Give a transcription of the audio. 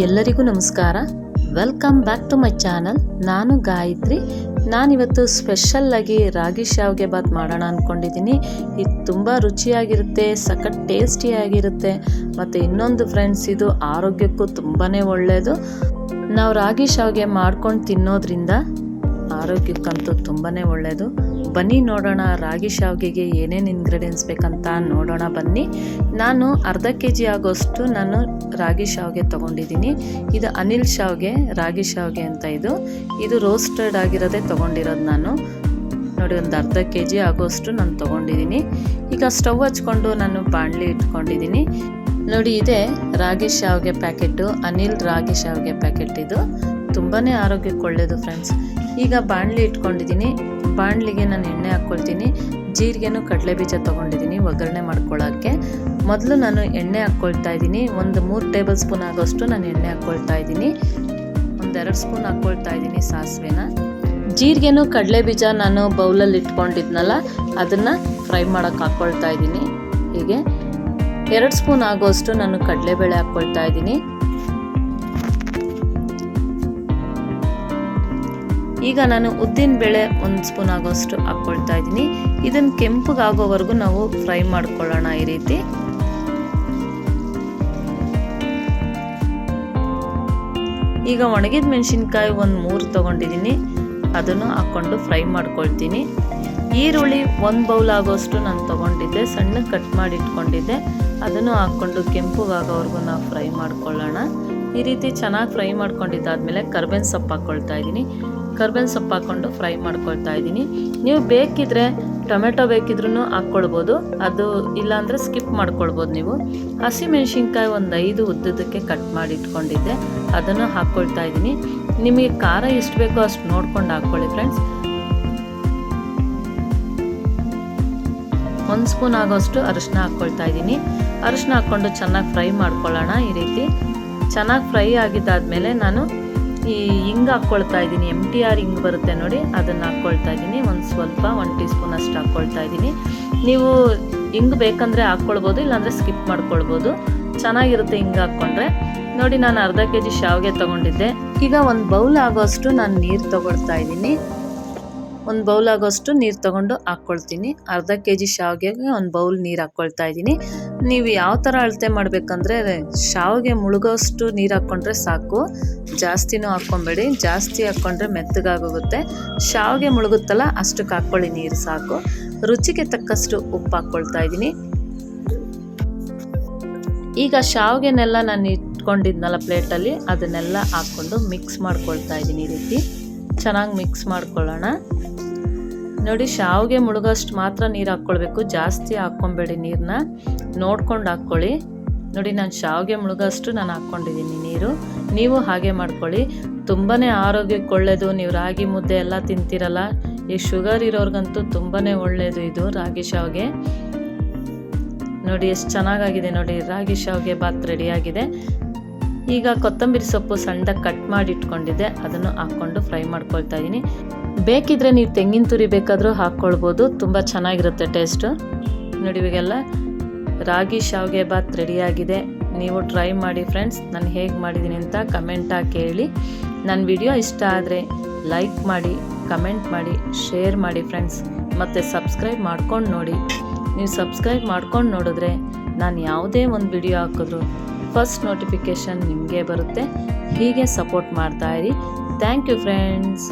ಎಲ್ಲರಿಗೂ ನಮಸ್ಕಾರ. Welcome back to my channel ನಾನು ಗಾಯತ್ರಿ. ನಾನಿವತ್ತು ಸ್ಪೆಷಲ್ಲಾಗಿ ರಾಗಿ ಶಾವಿಗೆ ಬಾತ್ ಮಾಡೋಣ ಅಂದ್ಕೊಂಡಿದ್ದೀನಿ ಇದು ತುಂಬ ರುಚಿಯಾಗಿರುತ್ತೆ, ಸಖತ್ ಟೇಸ್ಟಿಯಾಗಿರುತ್ತೆ ಮತ್ತು ಇನ್ನೊಂದು ಫ್ರೆಂಡ್ಸ್ ಇದು ಆರೋಗ್ಯಕ್ಕೂ ತುಂಬಾ ಒಳ್ಳೆಯದು ನಾವು ರಾಗಿ ಶಾವಿಗೆ ಮಾಡ್ಕೊಂಡು ತಿನ್ನೋದ್ರಿಂದ ಆರೋಗ್ಯಕ್ಕಂತೂ ತುಂಬಾ ಒಳ್ಳೆಯದು ಬನ್ನಿ ನೋಡೋಣ. ರಾಗಿ ಶಾವಿಗೆಗೆ ಏನೇನು ಇಂಗ್ರೀಡಿಯೆಂಟ್ಸ್ ಬೇಕಂತ ನೋಡೋಣ ಬನ್ನಿ. ನಾನು ಅರ್ಧ ಕೆ ಜಿ ಆಗೋಷ್ಟು ನಾನು ರಾಗಿ ಶಾವಿಗೆ ತೊಗೊಂಡಿದ್ದೀನಿ. ಇದು ಅನಿಲ್ ಶಾವಿಗೆ, ರಾಗಿ ಶಾವಿಗೆ ಅಂತ ಇದು. ಇದು ರೋಸ್ಟೆಡ್ ಆಗಿರೋದೇ ತೊಗೊಂಡಿರೋದು ನಾನು. ನೋಡಿ, ಒಂದು ಅರ್ಧ ಕೆ ಜಿ ಆಗೋಷ್ಟು ನಾನು ತೊಗೊಂಡಿದ್ದೀನಿ. ಈಗ ಸ್ಟವ್ ಹಚ್ಕೊಂಡು ನಾನು ಬಾಣಲಿ ಇಟ್ಕೊಂಡಿದ್ದೀನಿ. ನೋಡಿ, ಇದೆ ರಾಗಿ ಶಾವಿಗೆ ಪ್ಯಾಕೆಟು, ಅನಿಲ್ ರಾಗಿ ಶಾವಿಗೆ ಪ್ಯಾಕೆಟ್ ಇದು. ತುಂಬಾ ಆರೋಗ್ಯಕ್ಕೆ ಒಳ್ಳೆಯದು ಫ್ರೆಂಡ್ಸ್ ಈಗ ಬಾಣಲಿ ಇಟ್ಕೊಂಡಿದ್ದೀನಿ. ಬಾಣಲಿಗೆ ನಾನು ಎಣ್ಣೆ ಹಾಕ್ಕೊಳ್ತೀನಿ ಜೀರಿಗೆನೂ ಕಡಲೆ ಬೀಜ ತೊಗೊಂಡಿದ್ದೀನಿ ಒಗ್ಗರಣೆ ಮಾಡ್ಕೊಳ್ಳೋಕ್ಕೆ ಮೊದಲು ನಾನು ಎಣ್ಣೆ ಹಾಕ್ಕೊಳ್ತಾ ಇದ್ದೀನಿ. ಒಂದು ಮೂರು ಟೇಬಲ್ ಸ್ಪೂನ್ ಆಗೋಷ್ಟು ನಾನು ಎಣ್ಣೆ ಹಾಕ್ಕೊಳ್ತಾ ಇದ್ದೀನಿ. ಒಂದೆರಡು ಸ್ಪೂನ್ ಹಾಕ್ಕೊಳ್ತಾ ಇದ್ದೀನಿ ಸಾಸಿವೆನ. ಜೀರಿಗೆನೂ ಕಡಲೆ ಬೀಜ ನಾನು ಬೌಲಲ್ಲಿ ಇಟ್ಕೊಂಡಿದ್ನಲ್ಲ, ಅದನ್ನು ಫ್ರೈ ಮಾಡೋಕ್ಕೆ ಹಾಕ್ಕೊಳ್ತಾ ಇದ್ದೀನಿ. ಹೀಗೆ ಎರಡು ಸ್ಪೂನ್ ಆಗೋಷ್ಟು ನಾನು ಕಡಲೆಬೇಳೆ ಹಾಕ್ಕೊಳ್ತಾ ಇದ್ದೀನಿ. ಈಗ ನಾನು ಉದ್ದಿನ ಬೇಳೆ ಒಂದು ಸ್ಪೂನ್ ಆಗೋಷ್ಟು ಹಾಕ್ಕೊಳ್ತಾ ಇದ್ದೀನಿ. ಇದನ್ನು ಕೆಂಪಗಾಗೋವರೆಗೂ ನಾವು ಫ್ರೈ ಮಾಡ್ಕೊಳ್ಳೋಣ ಈ ರೀತಿ. ಈಗ ಒಣಗಿದ ಮೆಣಸಿನ್ಕಾಯಿ ಒಂದು ಮೂರು ತೊಗೊಂಡಿದ್ದೀನಿ. ಅದನ್ನು ಹಾಕ್ಕೊಂಡು ಫ್ರೈ ಮಾಡ್ಕೊಳ್ತೀನಿ. ಈರುಳ್ಳಿ ಒಂದು ಬೌಲ್ ಆಗೋಷ್ಟು ನಾನು ತೊಗೊಂಡಿದ್ದೆ. ಸಣ್ಣಗೆ ಕಟ್ ಮಾಡಿ ಇಟ್ಕೊಂಡಿದ್ದೆ ಅದನ್ನು ಹಾಕ್ಕೊಂಡು ಕೆಂಪುಗಾಗೋವರೆಗೂ ನಾವು ಫ್ರೈ ಮಾಡ್ಕೊಳ್ಳೋಣ. ಈ ರೀತಿ ಚೆನ್ನಾಗಿ ಫ್ರೈ ಮಾಡ್ಕೊಂಡಿದ್ದಾದ್ಮೇಲೆ ಕರ್ಬೇವಿನ ಸೊಪ್ಪು ಹಾಕ್ಕೊಳ್ತಾ ಇದ್ದೀನಿ. ಕರ್ಬೇವಿನ ಸೊಪ್ಪು ಹಾಕ್ಕೊಂಡು ಫ್ರೈ ಮಾಡ್ಕೊಳ್ತಾ ಇದ್ದೀನಿ. ನೀವು ಬೇಕಿದ್ರೆ ಟೊಮೆಟೊ ಬೇಕಿದ್ರೂ ಹಾಕ್ಕೊಳ್ಬೋದು. ಅದು ಇಲ್ಲಾಂದರೆ ಸ್ಕಿಪ್ ಮಾಡ್ಕೊಳ್ಬೋದು ನೀವು. ಹಸಿಮೆಣ್ಸಿನ್ಕಾಯಿ ಒಂದು ಐದು ಉದ್ದದಕ್ಕೆ ಕಟ್ ಮಾಡಿ ಇಟ್ಕೊಂಡಿದ್ದೆ. ಅದನ್ನು ಹಾಕ್ಕೊಳ್ತಾ ಇದ್ದೀನಿ. ನಿಮಗೆ ಖಾರ ಎಷ್ಟು ಬೇಕೋ ಅಷ್ಟು ನೋಡ್ಕೊಂಡು ಹಾಕ್ಕೊಳ್ಳಿ ಫ್ರೆಂಡ್ಸ್. ಒಂದು ಸ್ಪೂನ್ ಆಗೋಷ್ಟು ಅರಿಶಿನ ಹಾಕ್ಕೊಳ್ತಾ ಇದ್ದೀನಿ. ಅರಿಶಿನ ಹಾಕ್ಕೊಂಡು ಚೆನ್ನಾಗಿ ಫ್ರೈ ಮಾಡ್ಕೊಳ್ಳೋಣ ಈ ರೀತಿ. ಚೆನ್ನಾಗಿ ಫ್ರೈ ಆಗಿದ್ದಾದಮೇಲೆ ನಾನು ಈ ಹಿಂಗ್ ಹಾಕ್ಕೊಳ್ತಾ ಇದ್ದೀನಿ. ಎಂ ಟಿ ಆರ್ ಹಿಂಗ್ ಬರುತ್ತೆ ನೋಡಿ, ಅದನ್ನು ಹಾಕ್ಕೊಳ್ತಾ ಇದ್ದೀನಿ. ಒಂದು ಸ್ವಲ್ಪ, ಒಂದು ಟೀ ಸ್ಪೂನ್ ಅಷ್ಟು ಹಾಕ್ಕೊಳ್ತಾ ಇದ್ದೀನಿ. ನೀವು ಹಿಂಗೆ ಬೇಕಂದರೆ ಹಾಕ್ಕೊಳ್ಬೋದು, ಇಲ್ಲಾಂದರೆ ಸ್ಕಿಪ್ ಮಾಡ್ಕೊಳ್ಬೋದು. ಚೆನ್ನಾಗಿರುತ್ತೆ ಹಿಂಗೆ ಹಾಕ್ಕೊಂಡ್ರೆ. ನೋಡಿ, ನಾನು ಅರ್ಧ ಕೆ ಜಿ ಶಾವಿಗೆ ತೊಗೊಂಡಿದ್ದೆ. ಈಗ ಒಂದು ಬೌಲ್ ಆಗೋಷ್ಟು ನಾನು ನೀರು ತೊಗೊಳ್ತಾ ಇದ್ದೀನಿ. ಒಂದು ಬೌಲ್ ಆಗೋಷ್ಟು ನೀರು ತೊಗೊಂಡು ಹಾಕ್ಕೊಳ್ತೀನಿ. ಅರ್ಧ ಕೆ ಜಿ ಶಾವಿಗೆಗೆ ಒಂದು ಬೌಲ್ ನೀರು ಹಾಕ್ಕೊಳ್ತಾ ಇದ್ದೀನಿ. ನೀವು ಯಾವ ಥರ ಅಳತೆ ಮಾಡಬೇಕಂದ್ರೆ ಶಾವಿಗೆ ಮುಳುಗೋಷ್ಟು ನೀರು ಹಾಕ್ಕೊಂಡ್ರೆ ಸಾಕು. ಜಾಸ್ತಿನೂ ಹಾಕ್ಕೊಬೇಡಿ. ಜಾಸ್ತಿ ಹಾಕ್ಕೊಂಡ್ರೆ ಮೆತ್ತಗಾಗೋಗುತ್ತೆ. ಶಾವಿಗೆ ಮುಳುಗುತ್ತಲ್ಲ, ಅಷ್ಟಕ್ಕೆ ಹಾಕ್ಕೊಳ್ಳಿ ನೀರು ಸಾಕು. ರುಚಿಗೆ ತಕ್ಕಷ್ಟು ಉಪ್ಪು ಹಾಕ್ಕೊಳ್ತಾ ಇದ್ದೀನಿ. ಈಗ ಶಾವಿಗೆನೆಲ್ಲ ನಾನು ಇಟ್ಕೊಂಡಿದ್ನಲ್ಲ ಪ್ಲೇಟಲ್ಲಿ, ಅದನ್ನೆಲ್ಲ ಹಾಕ್ಕೊಂಡು ಮಿಕ್ಸ್ ಮಾಡ್ಕೊಳ್ತಾ ಇದ್ದೀನಿ ಈ ರೀತಿ. ಚೆನ್ನಾಗಿ ಮಿಕ್ಸ್ ಮಾಡ್ಕೊಳ್ಳೋಣ. ನೋಡಿ, ಶಾವಿಗೆ ಮುಳುಗೋಷ್ಟು ಮಾತ್ರ ನೀರು ಹಾಕ್ಕೊಳ್ಬೇಕು. ಜಾಸ್ತಿ ಹಾಕ್ಕೊಬೇಡಿ ನೀರನ್ನ ನೋಡ್ಕೊಂಡು ಹಾಕ್ಕೊಳ್ಳಿ. ನೋಡಿ, ನಾನು ಶಾವಿಗೆ ಮುಳುಗಷ್ಟು ನಾನು ಹಾಕ್ಕೊಂಡಿದ್ದೀನಿ ನೀರು. ನೀವು ಹಾಗೆ ಮಾಡ್ಕೊಳ್ಳಿ. ತುಂಬಾ ಆರೋಗ್ಯಕ್ಕೆ ಒಳ್ಳೆಯದು ನೀವು ರಾಗಿ ಮುದ್ದೆ ಎಲ್ಲ ತಿಂತೀರಲ್ಲ, ಈ ಶುಗರ್ ಇರೋರ್ಗಂತೂ ತುಂಬಾ ಒಳ್ಳೆಯದು ಇದು ರಾಗಿ ಶಾವಿಗೆ. ನೋಡಿ, ಎಷ್ಟು ಚೆನ್ನಾಗಾಗಿದೆ ನೋಡಿ, ರಾಗಿ ಶಾವಿಗೆ ಬಾತ್ ರೆಡಿಯಾಗಿದೆ ಈಗ ಕೊತ್ತಂಬರಿ ಸೊಪ್ಪು ಸಣ್ಣದಾಗಿ ಕಟ್ ಮಾಡಿ ಇಟ್ಕೊಂಡಿದ್ದೆ. ಅದನ್ನು ಹಾಕ್ಕೊಂಡು ಫ್ರೈ ಮಾಡ್ಕೊಳ್ತಾ ಇದ್ದೀನಿ ಬೇಕಿದ್ರೆ ನೀವು ತೆಂಗಿನ ತುರಿ ಬೇಕಾದರೂ ಹಾಕ್ಕೊಳ್ಬೋದು. ತುಂಬ ಚೆನ್ನಾಗಿರುತ್ತೆ ಟೇಸ್ಟು ನೋಡಿ, ಇವಾಗೆಲ್ಲ ರಾಗಿ ಶಾವಿಗೆ ಬಾತ್ ರೆಡಿಯಾಗಿದೆ. ನೀವು ಟ್ರೈ ಮಾಡಿ ಫ್ರೆಂಡ್ಸ್ ನಾನು ಹೇಗೆ ಮಾಡಿದ್ದೀನಿ ಅಂತ ಕಮೆಂಟ್ ಹಾಕಿ ಹೇಳಿ ನನ್ನ ವಿಡಿಯೋ ಇಷ್ಟ ಆದರೆ ಲೈಕ್ ಮಾಡಿ ಕಮೆಂಟ್ ಮಾಡಿ ಶೇರ್ ಮಾಡಿ ಫ್ರೆಂಡ್ಸ್ ಮತ್ತು ಸಬ್ಸ್ಕ್ರೈಬ್ ಮಾಡ್ಕೊಂಡು ನೋಡಿ. ನೀವು ಸಬ್ಸ್ಕ್ರೈಬ್ ಮಾಡ್ಕೊಂಡು ನೋಡಿದ್ರೆ ನಾನು ಯಾವುದೇ ಒಂದು ವಿಡಿಯೋ ಹಾಕಿದ್ರು ಫಸ್ಟ್ ನೋಟಿಫಿಕೇಷನ್ ನಿಮಗೆ ಬರುತ್ತೆ. ಹೀಗೆ ಸಪೋರ್ಟ್ ಮಾಡ್ತಾಯಿರಿ ಥ್ಯಾಂಕ್ ಯು ಫ್ರೆಂಡ್ಸ್